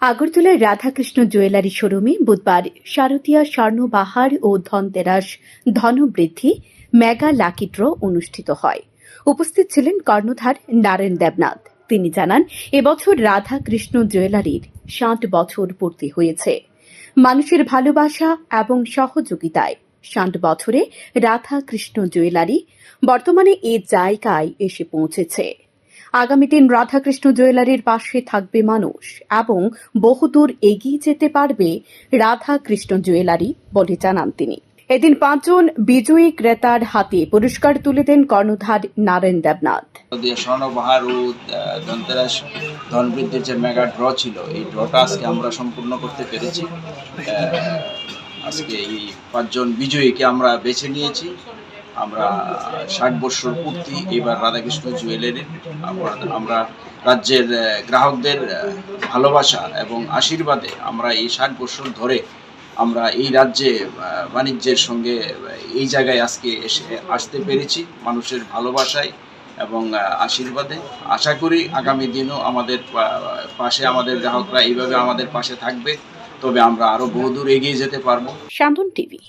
আগরতলার রাধাকৃষ্ণ জুয়েলারি শোরুমে বুধবার শারদীয়া স্বর্ণবাহার ও ধনতেরাস ধনবৃদ্ধি মেগা লাকি ড্র অনুষ্ঠিত হয়। উপস্থিত ছিলেন কর্ণধার নারায়ণ দেবনাথ। তিনি জানান, এবছর রাধাকৃষ্ণ জুয়েলারির ষাট বছর পূর্তি হয়েছে। মানুষের ভালোবাসা এবং সহযোগিতায় ষাট বছরে রাধাকৃষ্ণ জুয়েলারি বর্তমানে এ জায়গায় এসে পৌঁছেছে। আগামী দিন রাধাকৃষ্ণ জুয়েলারির পাশে থাকবে মানুষ এবং বহুদূর এগিয়ে যেতে পারবে রাধাকৃষ্ণ জুয়েলারি বলে জানান তিনি। এদিন পাঁচজন বিজয়ী ক্রেতার হাতে পুরস্কার তুলে দেন কর্ণধার নারায়ণ দেবনাথ। ধনবৃদ্ধির যে মেগা ড্র ছিল, এই ড্রটা আজকে আমরা সম্পূর্ণ করতে পেরেছি। আজকে এই পাঁচজন বিজয়ীকে আমরা বেছে নিয়েছি। আমরা ষাট বছর পূর্তি এবার রাধাকৃষ্ণ জুয়েলারি, আমরা রাজ্যের গ্রাহকদের ভালোবাসা এবং আশীর্বাদে আমরা এই ষাট বছর ধরে আমরা এই রাজ্যে বাণিজ্যের সঙ্গে এই জায়গায় আজকে এসে আসতে পেরেছি মানুষের ভালোবাসায় এবং আশীর্বাদে। আশা করি আগামী দিনও আমাদের পাশে আমাদের গ্রাহকরা এইভাবে আমাদের পাশে থাকবে, তবে আমরা আরও বহুদূর এগিয়ে যেতে পারব। শান্তন টিভি